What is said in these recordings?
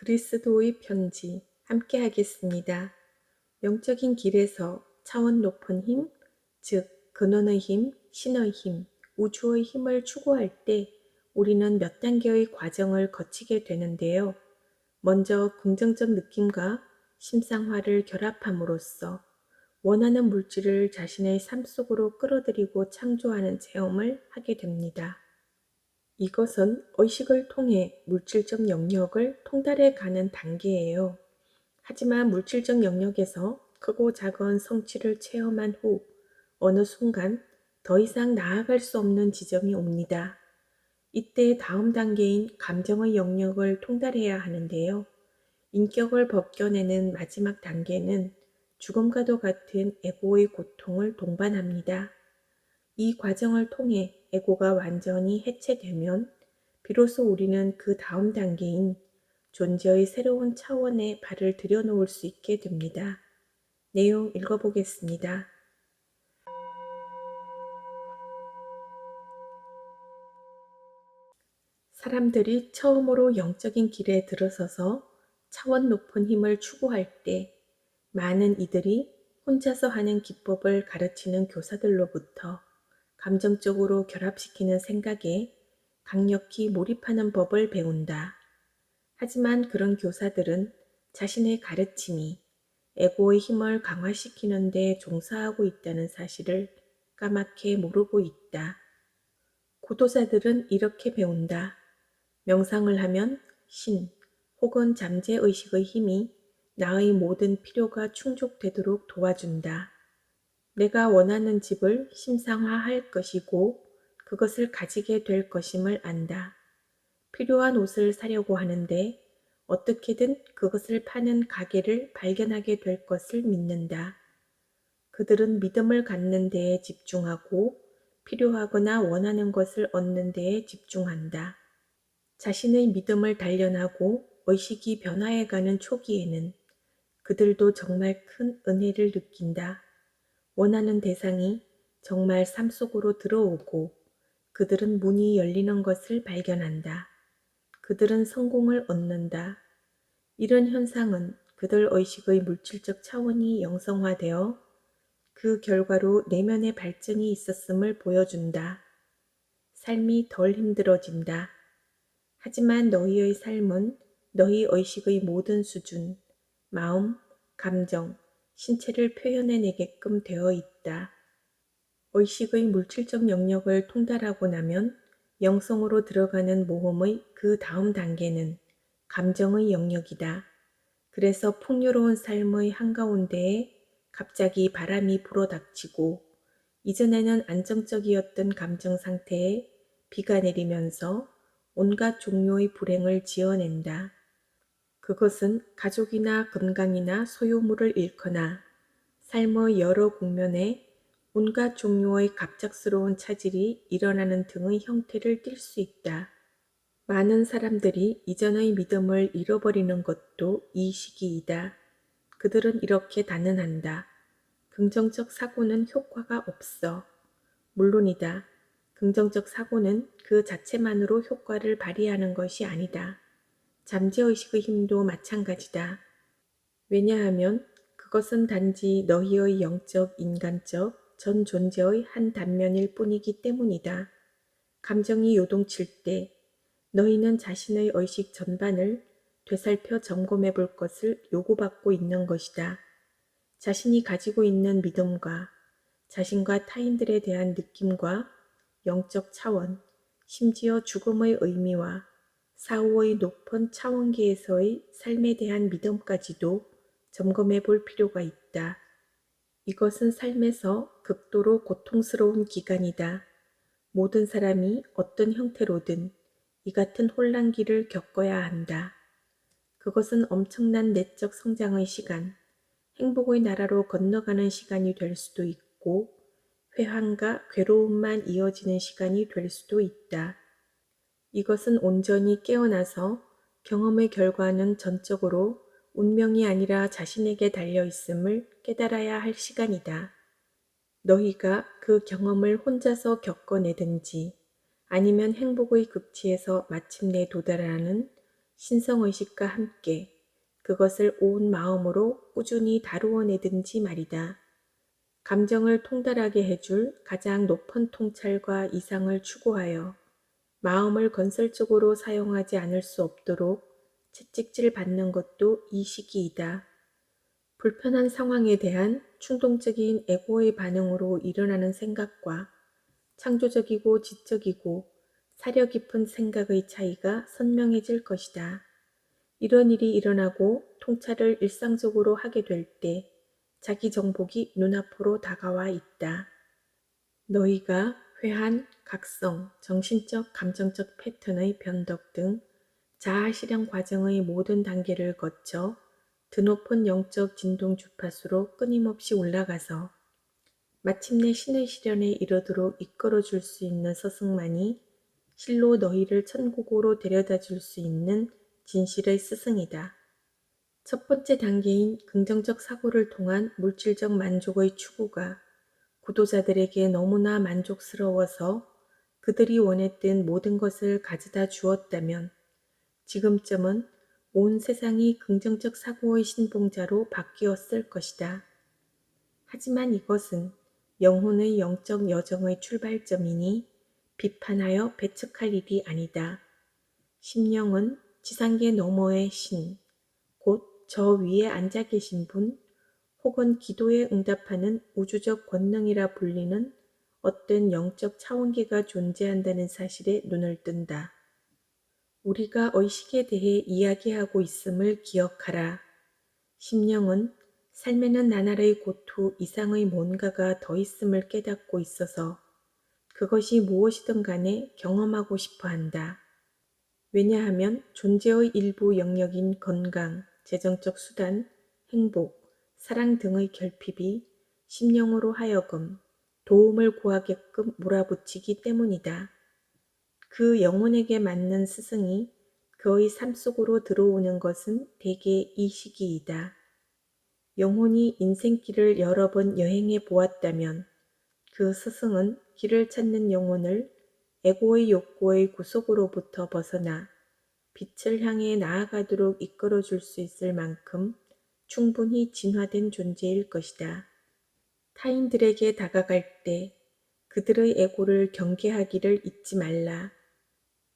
그리스도의 편지 함께 하겠습니다. 영적인 길에서 차원 높은 힘, 즉 근원의 힘, 신의 힘, 우주의 힘을 추구할 때 우리는 몇 단계의 과정을 거치게 되는데요. 먼저 긍정적 느낌과 심상화를 결합함으로써 원하는 물질을 자신의 삶 속으로 끌어들이고 창조하는 체험을 하게 됩니다. 이것은 의식을 통해 물질적 영역을 통달해 가는 단계예요. 하지만 물질적 영역에서 크고 작은 성취를 체험한 후 어느 순간 더 이상 나아갈 수 없는 지점이 옵니다. 이때 다음 단계인 감정의 영역을 통달해야 하는데요. 인격을 벗겨내는 마지막 단계는 죽음과도 같은 에고의 고통을 동반합니다. 이 과정을 통해 에고가 완전히 해체되면 비로소 우리는 그 다음 단계인 존재의 새로운 차원에 발을 들여놓을 수 있게 됩니다. 내용 읽어보겠습니다. 사람들이 처음으로 영적인 길에 들어서서 차원 높은 힘을 추구할 때 많은 이들이 혼자서 하는 기법을 가르치는 교사들로부터 감정적으로 결합시키는 생각에 강력히 몰입하는 법을 배운다. 하지만 그런 교사들은 자신의 가르침이 에고의 힘을 강화시키는 데 종사하고 있다는 사실을 까맣게 모르고 있다. 고도자들은 이렇게 배운다. 명상을 하면 신 혹은 잠재의식의 힘이 나의 모든 필요가 충족되도록 도와준다. 내가 원하는 집을 심상화할 것이고 그것을 가지게 될 것임을 안다. 필요한 옷을 사려고 하는데 어떻게든 그것을 파는 가게를 발견하게 될 것을 믿는다. 그들은 믿음을 갖는 데에 집중하고 필요하거나 원하는 것을 얻는 데에 집중한다. 자신의 믿음을 단련하고 의식이 변화해가는 초기에는 그들도 정말 큰 은혜를 느낀다. 원하는 대상이 정말 삶 속으로 들어오고 그들은 문이 열리는 것을 발견한다. 그들은 성공을 얻는다. 이런 현상은 그들 의식의 물질적 차원이 영성화되어 그 결과로 내면의 발전이 있었음을 보여준다. 삶이 덜 힘들어진다. 하지만 너희의 삶은 너희 의식의 모든 수준, 마음, 감정, 신체를 표현해내게끔 되어 있다. 의식의 물질적 영역을 통달하고 나면 영성으로 들어가는 모험의 그 다음 단계는 감정의 영역이다. 그래서 풍요로운 삶의 한가운데에 갑자기 바람이 불어닥치고 이전에는 안정적이었던 감정 상태에 비가 내리면서 온갖 종류의 불행을 지어낸다. 그것은 가족이나 건강이나 소유물을 잃거나 삶의 여러 국면에 온갖 종류의 갑작스러운 차질이 일어나는 등의 형태를 띌수 있다. 많은 사람들이 이전의 믿음을 잃어버리는 것도 이 시기이다. 그들은 이렇게 단언한다. 긍정적 사고는 효과가 없어. 물론이다. 긍정적 사고는 그 자체만으로 효과를 발휘하는 것이 아니다. 잠재의식의 힘도 마찬가지다. 왜냐하면 그것은 단지 너희의 영적, 인간적, 전 존재의 한 단면일 뿐이기 때문이다. 감정이 요동칠 때 너희는 자신의 의식 전반을 되살펴 점검해 볼 것을 요구받고 있는 것이다. 자신이 가지고 있는 믿음과 자신과 타인들에 대한 느낌과 영적 차원, 심지어 죽음의 의미와 사후의 높은 차원계에서의 삶에 대한 믿음까지도 점검해 볼 필요가 있다. 이것은 삶에서 극도로 고통스러운 기간이다. 모든 사람이 어떤 형태로든 이 같은 혼란기를 겪어야 한다. 그것은 엄청난 내적 성장의 시간, 행복의 나라로 건너가는 시간이 될 수도 있고, 회한과 괴로움만 이어지는 시간이 될 수도 있다. 이것은 온전히 깨어나서 경험의 결과는 전적으로 운명이 아니라 자신에게 달려 있음을 깨달아야 할 시간이다. 너희가 그 경험을 혼자서 겪어내든지 아니면 행복의 극치에서 마침내 도달하는 신성의식과 함께 그것을 온 마음으로 꾸준히 다루어내든지 말이다. 감정을 통달하게 해줄 가장 높은 통찰과 이상을 추구하여 마음을 건설적으로 사용하지 않을 수 없도록 채찍질 받는 것도 이 시기이다. 불편한 상황에 대한 충동적인 에고의 반응으로 일어나는 생각과 창조적이고 지적이고 사려 깊은 생각의 차이가 선명해질 것이다. 이런 일이 일어나고 통찰을 일상적으로 하게 될 때 자기 정복이 눈앞으로 다가와 있다. 너희가 회한, 각성, 정신적, 감정적 패턴의 변덕 등 자아 실현 과정의 모든 단계를 거쳐 드높은 영적 진동 주파수로 끊임없이 올라가서 마침내 신의 실현에 이르도록 이끌어 줄 수 있는 스승만이 실로 너희를 천국으로 데려다 줄 수 있는 진실의 스승이다. 첫 번째 단계인 긍정적 사고를 통한 물질적 만족의 추구가 구도자들에게 너무나 만족스러워서 그들이 원했던 모든 것을 가져다 주었다면 지금쯤은 온 세상이 긍정적 사고의 신봉자로 바뀌었을 것이다. 하지만 이것은 영혼의 영적 여정의 출발점이니 비판하여 배척할 일이 아니다. 심령은 지상계 너머의 신, 곧 저 위에 앉아 계신 분, 혹은 기도에 응답하는 우주적 권능이라 불리는 어떤 영적 차원계가 존재한다는 사실에 눈을 뜬다. 우리가 의식에 대해 이야기하고 있음을 기억하라. 심령은 삶에는 나날의 고투 이상의 뭔가가 더 있음을 깨닫고 있어서 그것이 무엇이든 간에 경험하고 싶어 한다. 왜냐하면 존재의 일부 영역인 건강, 재정적 수단, 행복, 사랑 등의 결핍이 심령으로 하여금 도움을 구하게끔 몰아붙이기 때문이다. 그 영혼에게 맞는 스승이 그의 삶 속으로 들어오는 것은 대개 이 시기이다. 영혼이 인생길을 여러 번 여행해 보았다면 그 스승은 길을 찾는 영혼을 에고의 욕구의 구속으로부터 벗어나 빛을 향해 나아가도록 이끌어 줄 수 있을 만큼 충분히 진화된 존재일 것이다. 타인들에게 다가갈 때 그들의 에고를 경계하기를 잊지 말라.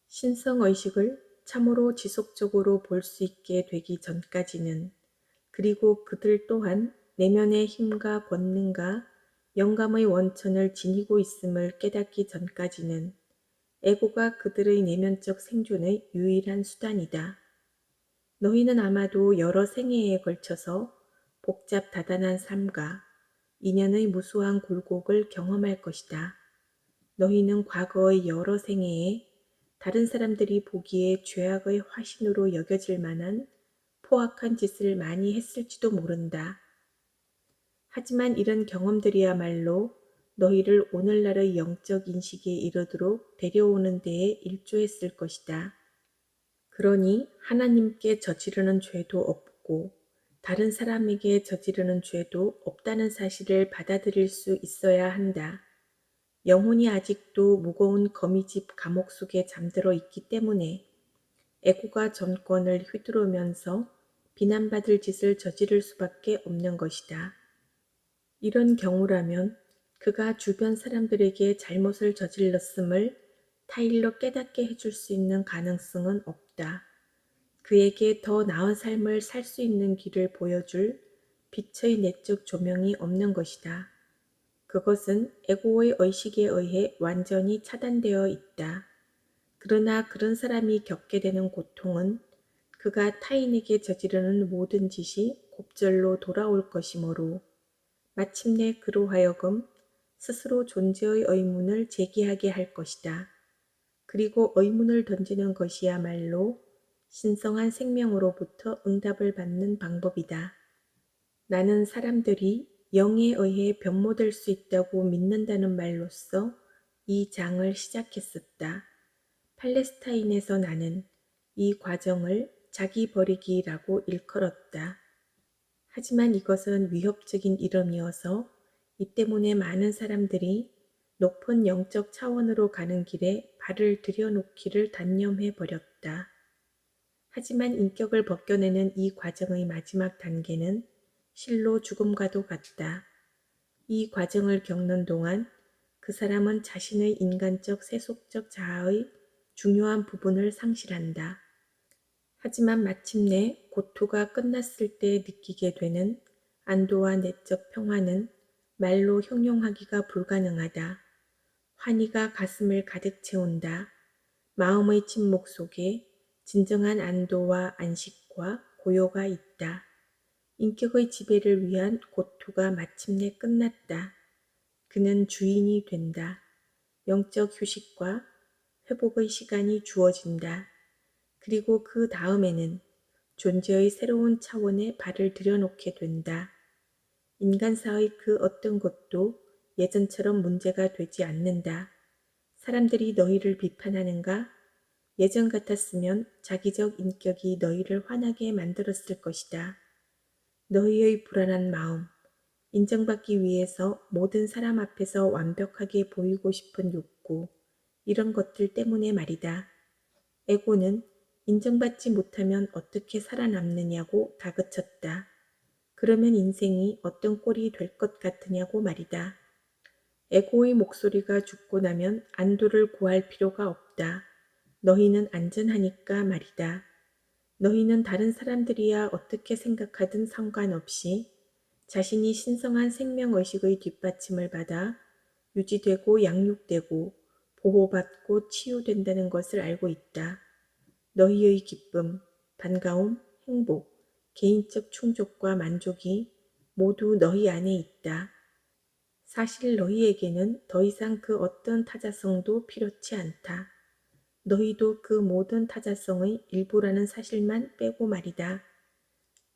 신성의식을 참으로 지속적으로 볼 수 있게 되기 전까지는 그리고 그들 또한 내면의 힘과 권능과 영감의 원천을 지니고 있음을 깨닫기 전까지는 에고가 그들의 내면적 생존의 유일한 수단이다. 너희는 아마도 여러 생애에 걸쳐서 복잡 다단한 삶과 인연의 무수한 굴곡을 경험할 것이다. 너희는 과거의 여러 생애에 다른 사람들이 보기에 죄악의 화신으로 여겨질 만한 포악한 짓을 많이 했을지도 모른다. 하지만 이런 경험들이야말로 너희를 오늘날의 영적 인식에 이르도록 데려오는 데에 일조했을 것이다. 그러니 하나님께 저지르는 죄도 없고 다른 사람에게 저지르는 죄도 없다는 사실을 받아들일 수 있어야 한다. 영혼이 아직도 무거운 거미집 감옥 속에 잠들어 있기 때문에 애고가 정권을 휘두르면서 비난받을 짓을 저지를 수밖에 없는 것이다. 이런 경우라면 그가 주변 사람들에게 잘못을 저질렀음을 타일로 깨닫게 해줄 수 있는 가능성은 없다. 그에게 더 나은 삶을 살 수 있는 길을 보여줄 빛의 내적 조명이 없는 것이다. 그것은 에고의 의식에 의해 완전히 차단되어 있다. 그러나 그런 사람이 겪게 되는 고통은 그가 타인에게 저지르는 모든 짓이 곱절로 돌아올 것이므로 마침내 그로 하여금 스스로 존재의 의문을 제기하게 할 것이다. 그리고 의문을 던지는 것이야말로 신성한 생명으로부터 응답을 받는 방법이다. 나는 사람들이 영에 의해 변모될 수 있다고 믿는다는 말로써 이 장을 시작했었다. 팔레스타인에서 나는 이 과정을 자기 버리기라고 일컬었다. 하지만 이것은 위협적인 이름이어서 이 때문에 많은 사람들이 높은 영적 차원으로 가는 길에 발을 들여놓기를 단념해 버렸다. 하지만 인격을 벗겨내는 이 과정의 마지막 단계는 실로 죽음과도 같다. 이 과정을 겪는 동안 그 사람은 자신의 인간적 세속적 자아의 중요한 부분을 상실한다. 하지만 마침내 고토가 끝났을 때 느끼게 되는 안도와 내적 평화는 말로 형용하기가 불가능하다. 환희가 가슴을 가득 채운다. 마음의 침묵 속에 진정한 안도와 안식과 고요가 있다. 인격의 지배를 위한 고토가 마침내 끝났다. 그는 주인이 된다. 영적 휴식과 회복의 시간이 주어진다. 그리고 그 다음에는 존재의 새로운 차원에 발을 들여놓게 된다. 인간사의 그 어떤 것도 예전처럼 문제가 되지 않는다. 사람들이 너희를 비판하는가? 예전 같았으면 자기적 인격이 너희를 화나게 만들었을 것이다. 너희의 불안한 마음, 인정받기 위해서 모든 사람 앞에서 완벽하게 보이고 싶은 욕구, 이런 것들 때문에 말이다. 에고는 인정받지 못하면 어떻게 살아남느냐고 다그쳤다. 그러면 인생이 어떤 꼴이 될 것 같으냐고 말이다. 에고의 목소리가 죽고 나면 안도를 구할 필요가 없다. 너희는 안전하니까 말이다. 너희는 다른 사람들이야 어떻게 생각하든 상관없이 자신이 신성한 생명의식의 뒷받침을 받아 유지되고 양육되고 보호받고 치유된다는 것을 알고 있다. 너희의 기쁨, 반가움, 행복, 개인적 충족과 만족이 모두 너희 안에 있다. 사실 너희에게는 더 이상 그 어떤 타자성도 필요치 않다. 너희도 그 모든 타자성의 일부라는 사실만 빼고 말이다.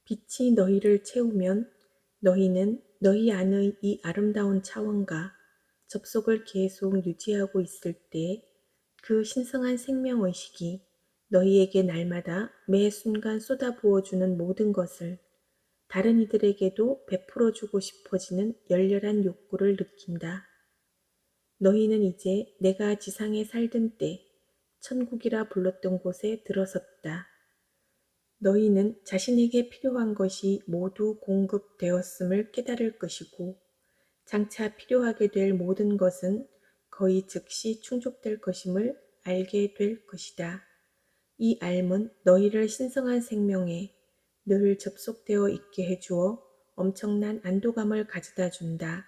빛이 너희를 채우면 너희는 너희 안의 이 아름다운 차원과 접속을 계속 유지하고 있을 때 그 신성한 생명의식이 너희에게 날마다 매 순간 쏟아부어주는 모든 것을 다른 이들에게도 베풀어 주고 싶어지는 열렬한 욕구를 느낀다. 너희는 이제 내가 지상에 살던 때 천국이라 불렀던 곳에 들어섰다. 너희는 자신에게 필요한 것이 모두 공급되었음을 깨달을 것이고 장차 필요하게 될 모든 것은 거의 즉시 충족될 것임을 알게 될 것이다. 이 알문 너희를 신성한 생명에 늘 접속되어 있게 해주어 엄청난 안도감을 가져다 준다.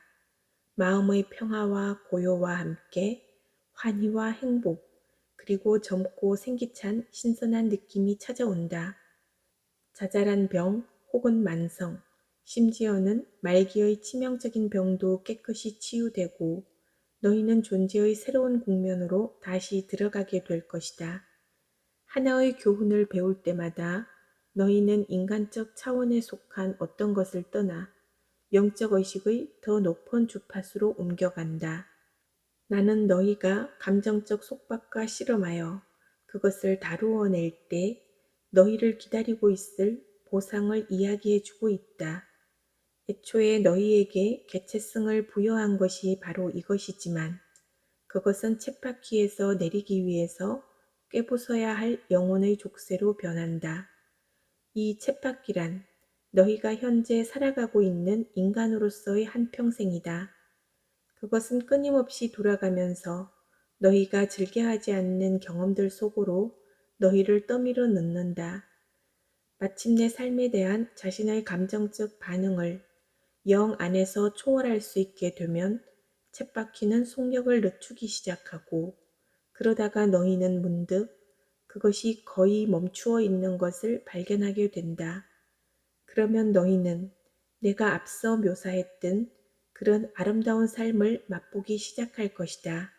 마음의 평화와 고요와 함께 환희와 행복, 그리고 젊고 생기찬 신선한 느낌이 찾아온다. 자잘한 병 혹은 만성, 심지어는 말기의 치명적인 병도 깨끗이 치유되고 너희는 존재의 새로운 국면으로 다시 들어가게 될 것이다. 하나의 교훈을 배울 때마다 너희는 인간적 차원에 속한 어떤 것을 떠나 영적 의식의 더 높은 주파수로 옮겨간다. 나는 너희가 감정적 속박과 실험하여 그것을 다루어낼 때 너희를 기다리고 있을 보상을 이야기해 주고 있다. 애초에 너희에게 개체성을 부여한 것이 바로 이것이지만 그것은 쳇바퀴에서 내리기 위해서 꿰부숴야 할 영혼의 족쇄로 변한다. 이 쳇바퀴란 너희가 현재 살아가고 있는 인간으로서의 한평생이다. 그것은 끊임없이 돌아가면서 너희가 즐겨 하지 않는 경험들 속으로 너희를 떠밀어 넣는다. 마침내 삶에 대한 자신의 감정적 반응을 영 안에서 초월할 수 있게 되면 쳇바퀴는 속력을 늦추기 시작하고 그러다가 너희는 문득 그것이 거의 멈추어 있는 것을 발견하게 된다. 그러면 너희는 내가 앞서 묘사했던 그런 아름다운 삶을 맛보기 시작할 것이다.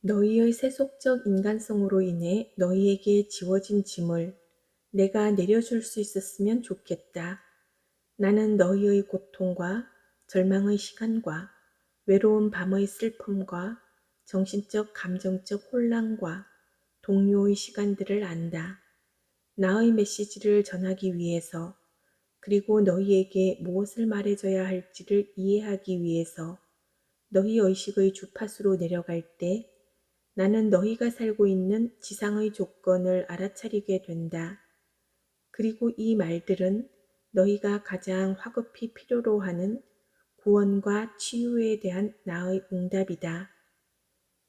너희의 세속적 인간성으로 인해 너희에게 지워진 짐을 내가 내려줄 수 있었으면 좋겠다. 나는 너희의 고통과 절망의 시간과 외로운 밤의 슬픔과 정신적 감정적 혼란과 동료의 시간들을 안다. 나의 메시지를 전하기 위해서 그리고 너희에게 무엇을 말해줘야 할지를 이해하기 위해서 너희 의식의 주파수로 내려갈 때 나는 너희가 살고 있는 지상의 조건을 알아차리게 된다. 그리고 이 말들은 너희가 가장 화급히 필요로 하는 구원과 치유에 대한 나의 응답이다.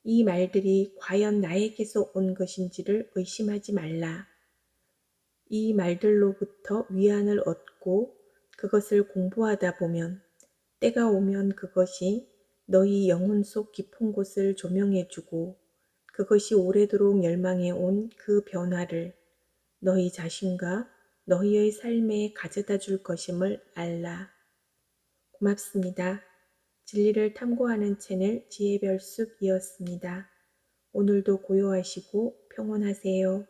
이 말들이 과연 나에게서 온 것인지를 의심하지 말라. 이 말들로부터 위안을 얻고 그것을 공부하다 보면 때가 오면 그것이 너희 영혼 속 깊은 곳을 조명해주고 그것이 오래도록 열망해 온 그 변화를 너희 자신과 너희의 삶에 가져다 줄 것임을 알라. 고맙습니다. 진리를 탐구하는 채널 지혜별숲이었습니다. 오늘도 고요하시고 평온하세요.